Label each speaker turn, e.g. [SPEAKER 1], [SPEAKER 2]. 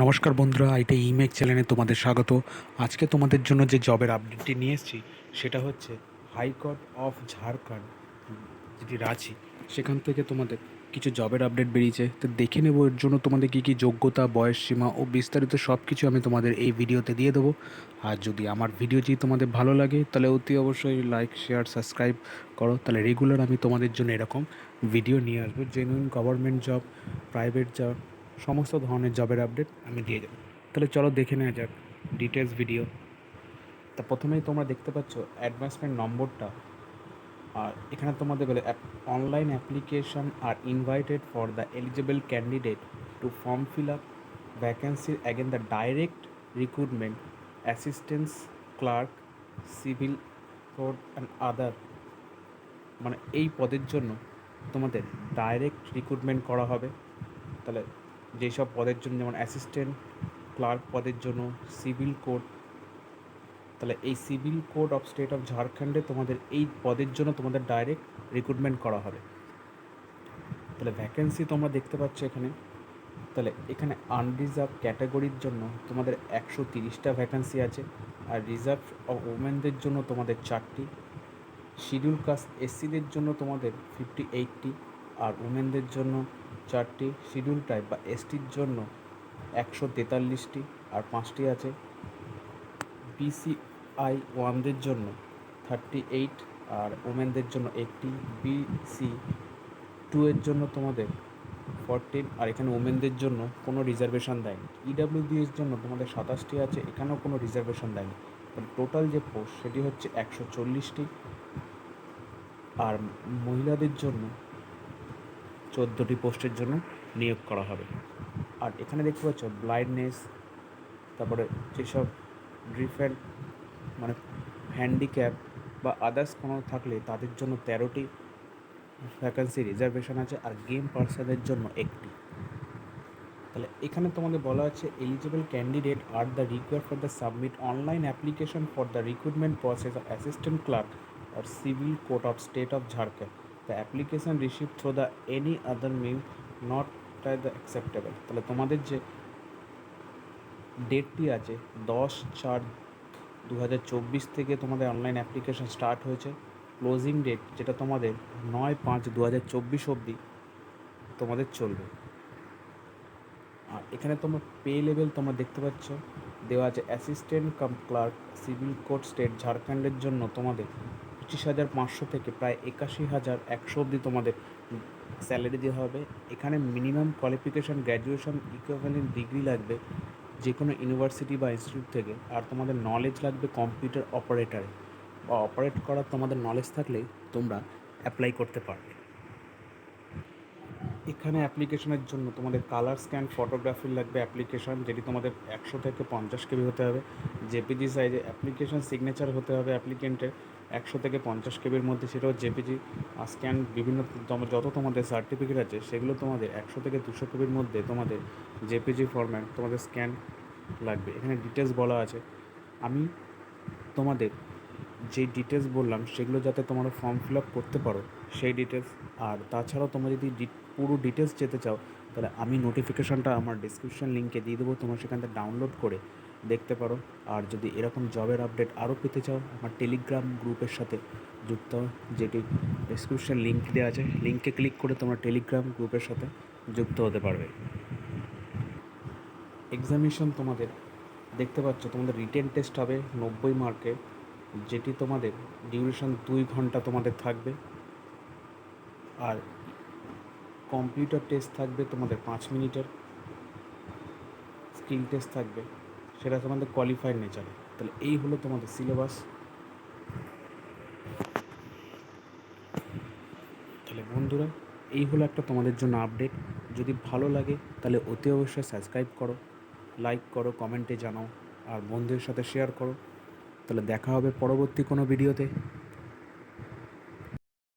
[SPEAKER 1] নমস্কার বন্ধুরা, আইটি ইমেক চ্যানেলে তোমাদের স্বাগত। আজকে তোমাদের জন্য যে জবের আপডেটটি নিয়ে এসেছি, সেটা হচ্ছে হাইকোর্ট অফ ঝাড়খণ্ড, যেটি রাঁচি। সেখান থেকে তোমাদের কিছু জবের আপডেট বেরিয়েছে। তো দেখে নেব এর জন্য তোমাদের কী কী যোগ্যতা, বয়স সীমা ও বিস্তারিত সব কিছু আমি তোমাদের এই ভিডিওতে দিয়ে দেবো। আর যদি আমার ভিডিও যদি তোমাদের ভালো লাগে, তাহলে অতি অবশ্যই লাইক, শেয়ার, সাবস্ক্রাইব করো। তাহলে রেগুলার আমি তোমাদের জন্য এরকম ভিডিও নিয়ে আসব। Genuine government job, private job সমস্ত ধরনের জবের আপডেট আমি দিয়ে দেবো। তাহলে চলো দেখে নেওয়া যাক ডিটেলস ভিডিও তা প্রথমেই তোমরা দেখতে পাচ্ছ অ্যাডভান্সমেন্ট নম্বরটা। আর এখানে তোমাদের বলে online application R invited for the eligible candidate to form fill up ভ্যাকেন্সির again the direct recruitment assistance clerk civil code and other মানে এই পদের জন্য তোমাদের ডাইরেক্ট রিক্রুটমেন্ট করা হবে। তাহলে যেসব পদের জন্য, যেমন অ্যাসিস্ট্যান্ট ক্লার্ক পদের জন্য সিভিল কোড তাহলে এই civil code of state of ঝাড়খণ্ডে তোমাদের এই পদের জন্য তোমাদের ডাইরেক্ট রিক্রুটমেন্ট করা হবে। তাহলে ভ্যাকেন্সি তোমরা দেখতে পাচ্ছ এখানে। তাহলে এখানে আনরিজার্ভ ক্যাটাগরির জন্য তোমাদের একশো তিরিশটা ভ্যাকেন্সি আছে আর রিজার্ভ অফ ওমেনদের জন্য তোমাদের চারটি। শিডিউল কাস্ট এসসিদের জন্য তোমাদের ফিফটি এইটটি আর ওমেনদের জন্য চারটি শিডিউল টাইপ বা এসটির জন্য একশো তেতাল্লিশটি আর পাঁচটি আছে। বিসিআই ওয়ানদের জন্য থার্টি এইট আর ওমেনদের জন্য একটি। বিসি টু এর জন্য তোমাদের ফরটিন আর এখানে ওমেনদের জন্য কোনো রিজার্ভেশন দেয়নি। ইডাব্লিউবি এর জন্য তোমাদের সাতাশটি আছে, এখানেও কোনো রিজার্ভেশন দেয়নি। টোটাল যে পোস্ট সেটি হচ্ছে একশো চল্লিশটি। আর মহিলাদের জন্য চোদ্দোটি পোস্টের জন্য নিয়োগ করা হবে। আর এখানে দেখতে পাচ্ছ ব্লাইন্ডনেস তারপরে যেসব ডিফারেন্ট মানে হ্যান্ডিক্যাপ বা আদার্স কোনো থাকলে তাদের জন্য তেরোটি ভ্যাকান্সি রিজার্ভেশন আছে আর গেম পার্সনের জন্য একটি। তাহলে এখানে তোমাদের বলা আছে eligible candidate R the require for the submit online application for the recruitment process of assistant clerk R civil court of state of of Jharkhand. The receive received the any other other not not the acceptable. তাহলে তোমাদের যে ডেটটি আছে, দশ চার দু হাজার চব্বিশ থেকে তোমাদের অনলাইন অ্যাপ্লিকেশন স্টার্ট হয়েছে ক্লোজিং ডেট যেটা তোমাদের নয় পাঁচ দু হাজার চব্বিশ অবধি তোমাদের চলবে আর এখানে তোমার পে লেভেল তোমরা দেখতে পাচ্ছ, দেওয়া আছে assistant cum clerk civil court state ঝাড়খণ্ডের জন্য তোমাদের পঁচিশ হাজার পাঁচশো থেকে প্রায় একাশি হাজার একশো অব্দি তোমাদের স্যালারি দেওয়া হবে। এখানে minimum qualification graduation equivalent degree লাগবে যে কোনো ইউনিভার্সিটি বা ইনস্টিটিউট থেকে। আর তোমাদের নলেজ লাগবে কম্পিউটার অপারেটারে বা অপারেট করার তোমাদের নলেজ থাকলে তোমরা অ্যাপ্লাই করতে পারবে। এখানে অ্যাপ্লিকেশনের জন্য তোমাদের কালার স্ক্যান ফটোগ্রাফি লাগবে অ্যাপ্লিকেশন যেটি তোমাদের একশো থেকে পঞ্চাশ কেবি হতে হবে। জেপিজি সাইজে অ্যাপ্লিকেশন সিগনেচার হতে হবে অ্যাপ্লিকেন্টের একশো থেকে পঞ্চাশ কেবির মধ্যে সেটাও জেপিজি স্ক্যান বিভিন্ন যত তোমাদের সার্টিফিকেট আছে, সেগুলো তোমাদের একশো থেকে দুশো কেবির মধ্যে তোমাদের জেপিজি ফরম্যাট তোমাদের স্ক্যান লাগবে। এখানে ডিটেলস বলা আছে। আমি তোমাদের যে ডিটেলস বললাম, সেগুলো যাতে তোমরা ফর্ম ফিল আপ করতে পারো, সেই ডিটেলস আর তাছাড়াও তোমরা যদি পুরো ডিটেলস যেতে চাও, তাহলে আমি নোটিফিকেশানটা আমার ডিসক্রিপশান লিঙ্কে দিয়ে দেবো, তোমরা সেখান থেকে ডাউনলোড করে দেখতে পারো। আর যদি এরকম জবের আপডেট আরও পেতে চাও, আমার টেলিগ্রাম গ্রুপের সাথে যুক্ত যেটি ডিসক্রিপশান লিঙ্ক দেওয়া আছে। লিঙ্কে ক্লিক করে তোমরা টেলিগ্রাম গ্রুপের সাথে যুক্ত হতে পারবে। এক্সামিনেশন তোমাদের, দেখতে পাচ্ছ, তোমাদের রিটেন টেস্ট হবে নব্বই মার্কের যেটি তোমাদের ডিউরেশন দুই ঘণ্টা তোমাদের থাকবে। আর কম্পিউটার টেস্ট থাকবে তোমাদের পাঁচ মিনিটের। স্কিল টেস্ট থাকবে, সেটা তোমাদের কোয়ালিফাইড নেচারে তাহলে এই হলো তোমাদের সিলেবাস তাহলে বন্ধুরা, এই হলো একটা তোমাদের জন্য আপডেট যদি ভালো লাগে, তাহলে অতি অবশ্যই সাবস্ক্রাইব করো লাইক করো কমেন্টে জানাও, আর বন্ধুদের সাথে শেয়ার করো। তাহলে দেখা হবে পরবর্তী কোনো ভিডিওতে।